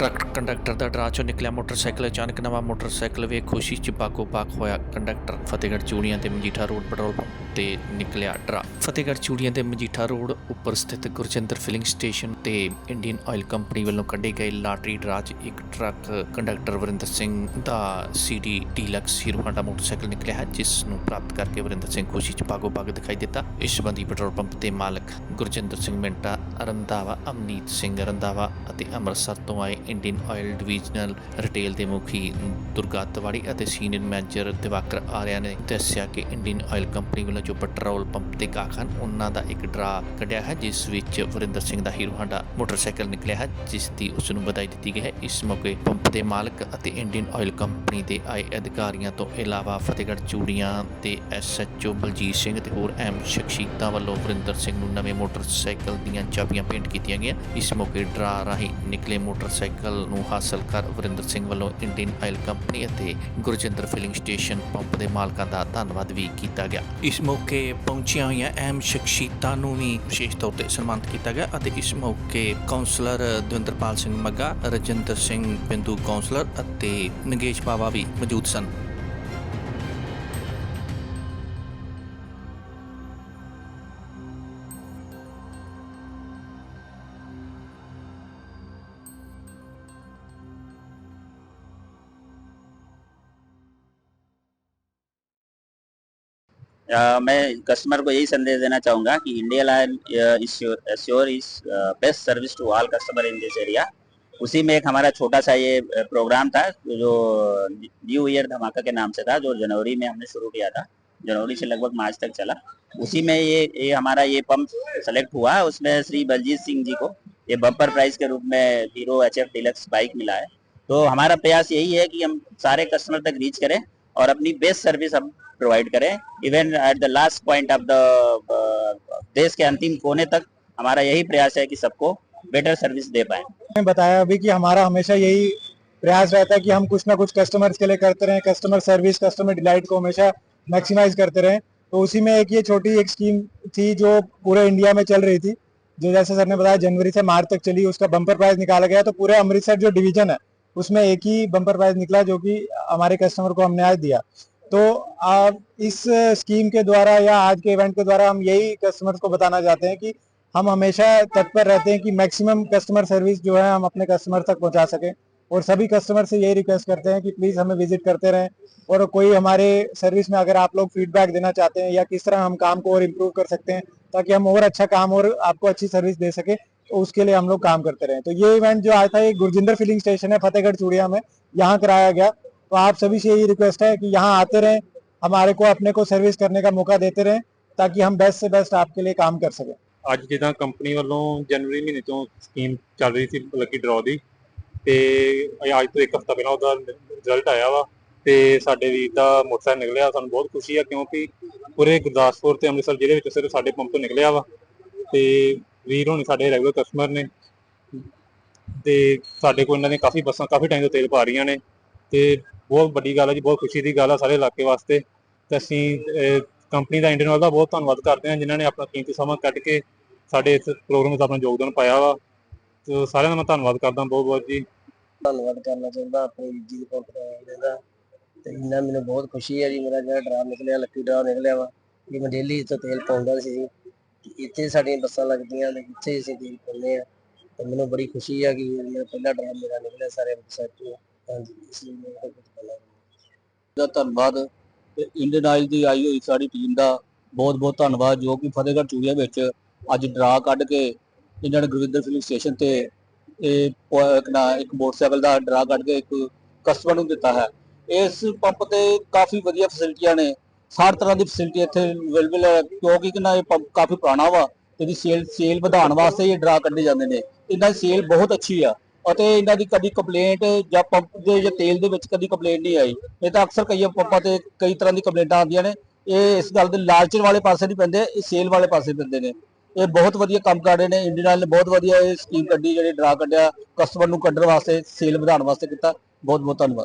Truck conductor ਦਾ ਡਰਾ ਚੋਂ ਨਿਕਲਿਆ ਮੋਟਰਸਾਈਕਲ। ਅਚਾਨਕ ਨਵਾਂ ਮੋਟਰਸਾਈਕਲ ਵੇਖ ਖੁਸ਼ੀ ਚ ਬਾਗੋ ਬਾਗ ਹੋਇਆ। ਕੰਡਕਟਰ ਫਤਿਹਗੜ੍ਹ ਚੂੜੀਆਂ ਤੇ ਮਜੀਠਾ ਰੋਡ ਪੈਟਰੋਲ ਪੰਪ ਤੇ ਨਿਕਲਿਆ ਡਰਾ। ਫਤਿਹਗੜ੍ਹ ਚੂੜੀਆਂ ਤੇ ਮਜੀਠਾ ਰੋਡ ਉੱਪਰ ਸਥਿਤ ਗੁਰਜਿੰਦਰ ਫਿਲਿੰਗ ਸਟੇਸ਼ਨ ਤੇ ਇੰਡੀਅਨ ਆਇਲ ਕੰਪਨੀ ਵੱਲੋਂ ਕੱਢੇ ਗਏ ਲਾਟਰੀ ਡਰਾ 'ਚ ਇੱਕ ਟਰੱਕ ਕੰਡਕਟਰ ਵਰਿੰਦਰ ਸਿੰਘ ਦਾ CD deluxe Hero Honda motorcycle ਨਿਕਲਿਆ ਹੈ, ਜਿਸ ਨੂੰ ਪ੍ਰਾਪਤ ਕਰਕੇ ਵਰਿੰਦਰ ਸਿੰਘ ਖੁਸ਼ੀ ਚ ਬਾਗੋ ਬਾਗ ਦਿਖਾਈ ਦਿੱਤਾ। ਇਸ ਸੰਬੰਧੀ ਪੈਟਰੋਲ ਪੰਪ ਦੇ ਮਾਲਕ ਗੁਰਜਿੰਦਰ ਸਿੰਘ ਮਿੰਟਾ ਰੰਧਾਵਾ ਅਮਨੀਤ ਸਿੰਘ ਰੰਧਾਵਾ ਅਤੇ ਅੰਮ੍ਰਿਤਸਰ ਤੋਂ ਆਏ ਇੰਡੀਅਨ ਆਇਲ ਡਿਵੀਜ਼ਨਲ ਰਿਟੇਲ ਦੇ ਮੁਖੀ ਦੁਰਗਾ ਤਿਵਾੜੀ ਅਤੇ ਸੀਨੀਅਰ ਮੈਨੇਜਰ ਦਿਵਾਕਰ ਆਰਿਆ ਨੇ ਦੱਸਿਆ ਕਿ ਇੰਡੀਅਨ ਆਇਲ ਕੰਪਨੀ ਵੱਲੋਂ ਜੋ ਪੈਟਰੋਲ ਪੰਪ ਤੇ ਗਾਹਕ ਹਨ ਉਹਨਾਂ ਦਾ ਇੱਕ ਡਰਾ ਕੱਢਿਆ ਹੈ ਜਿਸ ਵਿੱਚ ਵਰਿੰਦਰ ਸਿੰਘ ਦਾ ਹੀਰੋ ਹਾਂਡਾ ਮੋਟਰਸਾਈਕਲ ਨਿਕਲਿਆ ਹੈ ਜਿਸ ਦੀ ਉਸ ਨੂੰ ਵਧਾਈ ਦਿੱਤੀ ਗਈ ਹੈ ਇਸ ਮੌਕੇ ਪੰਪ ਦੇ ਮਾਲਕ ਅਤੇ ਇੰਡੀਅਨ ਆਇਲ ਕੰਪਨੀ ਦੇ ਆਏ ਅਧਿਕਾਰੀਆਂ ਤੋਂ ਇਲਾਵਾ ਫਤਿਹਗੜ੍ਹ ਚੂੜੀਆਂ ਤੇ ਐਸਐਚਓ ਬਲਜੀਤ ਸਿੰਘ ਤੇ ਹੋਰ ਅਹਿਮ ਸ਼ਖਸੀਅਤਾਂ ਵੱਲੋਂ ਵਰਿੰਦਰ ਸਿੰਘ ਨੂੰ ਨਵੇਂ ਮੋਟਰਸਾਈਕਲ ਦੀਆਂ ਚਾਬੀਆਂ ਭੇਂਟ ਕੀਤੀਆਂ ਗਈਆਂ। ਇਸ ਮੌਕੇ ਡਰਾ ਰਾਹੀਂ ਨਿਕਲੇ ਮੋਟਰਸਾਈਕਲ ਨੂੰ ਹਾਸਲ ਕਰ ਵਰਿੰਦਰ ਸਿੰਘ ਵੱਲੋਂ ਇੰਡੀਅਨ ਆਇਲ ਕੰਪਨੀ ਅਤੇ ਗੁਰਜਿੰਦਰ ਫਿਲਿੰਗ ਸਟੇਸ਼ਨ ਪੰਪ ਦੇ ਮਾਲਕਾਂ ਦਾ ਧੰਨਵਾਦ ਵੀ ਕੀਤਾ ਗਿਆ। ਇਸ ਮੌਕੇ ਪਹੁੰਚੀਆਂ ਹੋਈਆਂ ਅਹਿਮ ਸ਼ਖਸੀਅਤਾਂ ਨੂੰ ਵੀ ਵਿਸ਼ੇਸ਼ ਤੌਰ ਤੇ ਸਨਮਾਨਿਤ ਕੀਤਾ ਗਿਆ ਅਤੇ ਇਸ ਮੌਕੇ ਕਾਉਂਸਲਰ ਦਵਿੰਦਰਪਾਲ ਸਿੰਘ ਮੱਗਾ ਰਜਿੰਦਰ ਸਿੰਘ ਬਿੰਦੂ ਕਾਉਂਸਲਰ ਅਤੇ ਨਗੇਸ਼ ਪਾਵਾ ਵੀ ਮੌਜੂਦ ਸਨ। मैं कस्टमर को यही संदेश देना चाहूँगा कि Indian Oil sure is best service to all customer in this area उसी में एक हमारा छोटा सा ये प्रोग्राम था, जो न्यू ईयर धमाका के नाम से था, जो जनवरी में हमने शुरू किया था। जनवरी से लगभग मार्च तक चला। उसी में ये ये हमारा ये पंप सेलेक्ट हुआ। उसमें श्री बलजीत सिंह जी को ये बम्पर प्राइस के रूप में Hero H F deluxe bike मिला है। तो हमारा प्रयास यही है कि हम सारे कस्टमर तक रीच करें और अपनी बेस्ट सर्विस हम प्रोवाइड करें। Even at the last point of the देश के अंतिम कोने तक हमारा यही प्रयास है कि सबको बेटर सर्विस दे पाए। ने बताया अभी कि हमारा हमेशा यही प्रयास रहता है कि हम कुछ ना कुछ कस्टमर्स के लिए करते रहें कस्टमर सर्विस कस्टमर डिलाइट को हमेशा मैक्सिमाइज करते रहें। तो उसी में एक ये छोटी एक स्कीम थी जो पूरे इंडिया में चल रही थी, जो जैसे सर ने बताया, जनवरी से मार्च तक चली, उसका बम्पर प्राइस निकाला गया। तो पूरे अमृतसर जो डिवीज़न है, उसमें एक ही बम्पर प्राइस निकला जो कि हमारे कस्टमर को हमने आज दिया। तो आप इस स्कीम के द्वारा या आज के इवेंट के द्वारा हम यही कस्टमर्स को बताना चाहते हैं कि हम हमेशा तत्पर रहते हैं कि मैक्सिमम कस्टमर सर्विस जो है हम अपने कस्टमर तक पहुँचा सकें। और सभी कस्टमर से यही रिक्वेस्ट करते हैं कि प्लीज़ हमें विज़िट करते रहें। और कोई हमारे सर्विस में अगर आप लोग फीडबैक देना चाहते हैं या किस तरह हम काम को और इम्प्रूव कर सकते हैं, ताकि हम और अच्छा काम और आपको अच्छी सर्विस दे सके तो उसके लिए हम लोग काम करते रहे। तो ये इवेंट जो आया था, ये गुरजिंदर फिलिंग स्टेशन है, फतेहगढ़ चूड़िया में, यहाँ कराया गया। तो आप सभी से यही रिक्वेस्ट है कि यहाँ आते रहें हमारे को अपने को सर्विस करने का मौका देते रहें ताकि हम बेस्ट से बेस्ट आपके लिए काम कर सकें ਅੱਜ ਜਿੱਦਾਂ ਕੰਪਨੀ ਵੱਲੋਂ ਜਨਵਰੀ ਮਹੀਨੇ ਤੋਂ ਸਕੀਮ ਚੱਲ ਰਹੀ ਸੀ ਲੱਕੀ ਡਰਾਅ ਦੀ ਤੇ ਇਹ ਅੱਜ ਤੋਂ ਇੱਕ ਹਫ਼ਤਾ ਪਹਿਲਾਂ ਉਹਦਾ ਰਿਜ਼ਲਟ ਆਇਆ ਵਾ ਤੇ ਸਾਡੇ ਵੀਰ ਦਾ ਮੋਟਰਸਾਈਕਲ ਨਿਕਲਿਆ ਸਾਨੂੰ ਬਹੁਤ ਖੁਸ਼ੀ ਆ ਕਿਉਂਕਿ ਪੂਰੇ ਗੁਰਦਾਸਪੁਰ ਤੇ ਅੰਮ੍ਰਿਤਸਰ ਜ਼ਿਲ੍ਹੇ ਵਿੱਚ ਸਿਰਫ ਸਾਡੇ ਪੰਪ ਤੋਂ ਨਿਕਲਿਆ ਵਾ ਤੇ ਵੀਰ ਹੋਣੀ ਸਾਡੇ ਰੈਗੂਲਰ ਕਸਟਮਰ ਨੇ ਤੇ ਸਾਡੇ ਕੋਲ ਇਹਨਾਂ ਦੀਆਂ ਕਾਫੀ ਬੱਸਾਂ ਕਾਫੀ ਟਾਈਮ ਤੋਂ ਤੇਲ ਪਾ ਰਹੀਆਂ ਨੇ ਤੇ ਬਹੁਤ ਵੱਡੀ ਗੱਲ ਹੈ ਜੀ, ਬਹੁਤ ਖੁਸ਼ੀ ਦੀ ਗੱਲ ਆ ਸਾਰੇ ਇਲਾਕੇ ਵਾਸਤੇ। ਤੇ ਅਸੀਂ ਕੰਪਨੀ ਦਾ ਇੰਡੀਅਨ ਆਇਲ ਦਾ ਬਹੁਤ ਧੰਨਵਾਦ ਕਰਦੇ ਹਾਂ, ਜਿਨ੍ਹਾਂ ਨੇ ਆਪਣਾ ਕੀਮਤੀ ਸਮਾਂ ਕੱਢ ਕੇ ਸਾਡੇ ਇਸ ਪ੍ਰੋਗਰਾਮ ਵਿੱਚ ਆਪਣਾ ਯੋਗਦਾਨ ਪਾਇਆ ਵਾ। ਤੇ ਸਾਰਿਆਂ ਦਾ ਮੈਂ ਧੰਨਵਾਦ ਕਰਦਾ, ਬਹੁਤ ਬਹੁਤ ਜੀ। ਧੰਨਵਾਦ ਕਰਨਾ ਚਾਹੁੰਦਾ ਆਪਣੇ ਜੀ ਦੇ ਦਾ ਤੇ ਇਹਨਾਂ ਮੈਨੂੰ ਬਹੁਤ ਖੁਸ਼ੀ ਹੈ ਜੀ, ਮੇਰਾ ਜਿਹੜਾ ਡਰਾ ਨਿਕਲਿਆ, ਲੱਕੀ ਡਰਾ ਨਿਕਲਿਆ ਵਾ, ਕਿ ਮੈਂ ਡੇਲੀ ਇੱਥੇ ਤੇਲ ਪਾਉਂਦਾ ਸੀ ਇੱਥੇ ਸਾਡੀਆਂ ਬੱਸਾਂ ਲੱਗਦੀਆਂ ਨੇ, ਇੱਥੇ ਅਸੀਂ ਤੇਲ ਪਾਉਂਦੇ ਆ ਤੇ ਮੈਨੂੰ ਬੜੀ ਖੁਸ਼ੀ ਆ ਕਿ ਮੇਰਾ ਪਹਿਲਾ ਡਰਾ ਮੇਰਾ ਨਿਕਲਿਆ, ਸਾਰੇ ਅੰਮ੍ਰਿਤਸਰ ਤੋਂ ਹਾਂਜੀ ਇਸ ਲਈ ਮੈਂ ਬਹੁਤ ਪਹਿਲਾਂ ਦਾ ਧੰਨਵਾਦ ਤੇ ਇੰਡੀਅਨ ਆਇਲ ਦੀ ਆਈ ਹੋਈ ਸਾਡੀ ਟੀਮ ਦਾ ਬਹੁਤ ਬਹੁਤ ਧੰਨਵਾਦ, ਜੋ ਕਿ ਫਤਿਹਗੜ੍ਹ ਚੂੜੀਆ ਵਿੱਚ ਅੱਜ ਡਰਾ ਕੱਢ ਕੇ ਇਹਨਾਂ ਨੇ ਗੁਰਵਿੰਦਰ ਫਿਲਿੰਗ ਸਟੇਸ਼ਨ ਤੇ ਇਹ ਇੱਕ ਨਾ, ਇੱਕ ਮੋਟਰਸਾਈਕਲ ਦਾ ਡਰਾ ਕੱਢ ਕੇ ਇੱਕ ਕਸਟਮਰ ਨੂੰ ਦਿੱਤਾ ਹੈ। ਇਸ ਪੰਪ ਤੇ ਕਾਫੀ ਵਧੀਆ ਫੈਸਿਲਿਟੀਆਂ ਨੇ। ਹਰ ਤਰ੍ਹਾਂ ਦੀ ਫੈਸਿਲਿਟੀ ਇੱਥੇ ਅਵੇਲੇਬਲ ਹੈ, ਕਿਉਂਕਿ ਕਿ ਨਾ ਇਹ ਪੰਪ ਕਾਫੀ ਪੁਰਾਣਾ ਵਾ ਤੇ ਇਹਦੀ ਸੇਲ ਸੇਲ ਵਧਾਉਣ ਵਾਸਤੇ ਇਹ ਡਰਾ ਕੱਢੇ ਜਾਂਦੇ ਨੇ। ਇਹਨਾਂ ਦੀ ਸੇਲ ਬਹੁਤ ਅੱਛੀ ਆ। ਅਤੇ ਇਹਨਾਂ ਦੀ ਕਦੀ ਕੰਪਲੇਂਟ ਜਾਂ ਪੰਪ ਦੇ ਜਾਂ ਤੇਲ ਦੇ ਵਿੱਚ ਕਦੀ ਕੰਪਲੇਂਟ ਨਹੀਂ ਆਈ। ਇਹ ਤਾਂ ਅਕਸਰ ਕਈ ਪੰਪਾਂ ਤੇ ਕਈ ਤਰ੍ਹਾਂ ਦੀ ਕੰਪਲੇਂਟਾਂ ਆਉਂਦੀਆਂ ਨੇ। ਇਹ ਇਸ ਗੱਲ ਦੇ ਲਾਲਚਣ ਵਾਲੇ ਪਾਸੇ ਨਹੀਂ ਪੈਂਦੇ, ਇਹ ਸੇਲ ਵਾਲੇ ਪਾਸੇ ਪੈਂਦੇ ਨੇ। ਇਹ ਬਹੁਤ ਵਧੀਆ ਕੰਮ ਕਰ ਰਹੇ ਨੇ। ਇੰਡੀਅਨ ਆਇਲ ਨੇ ਬਹੁਤ ਵਧੀਆ ਇਹ ਸਕੀਮ ਕੱਢੀ, ਜਿਹੜੀ ਡਰਾ ਕੱਢਿਆ ਕਸਟਮਰ ਨੂੰ ਕੱਢਣ ਵਾਸਤੇ ਸੇਲ ਵਧਾਉਣ ਵਾਸਤੇ ਕੀਤਾ। ਬਹੁਤ ਬਹੁਤ ਧੰਨਵਾਦ।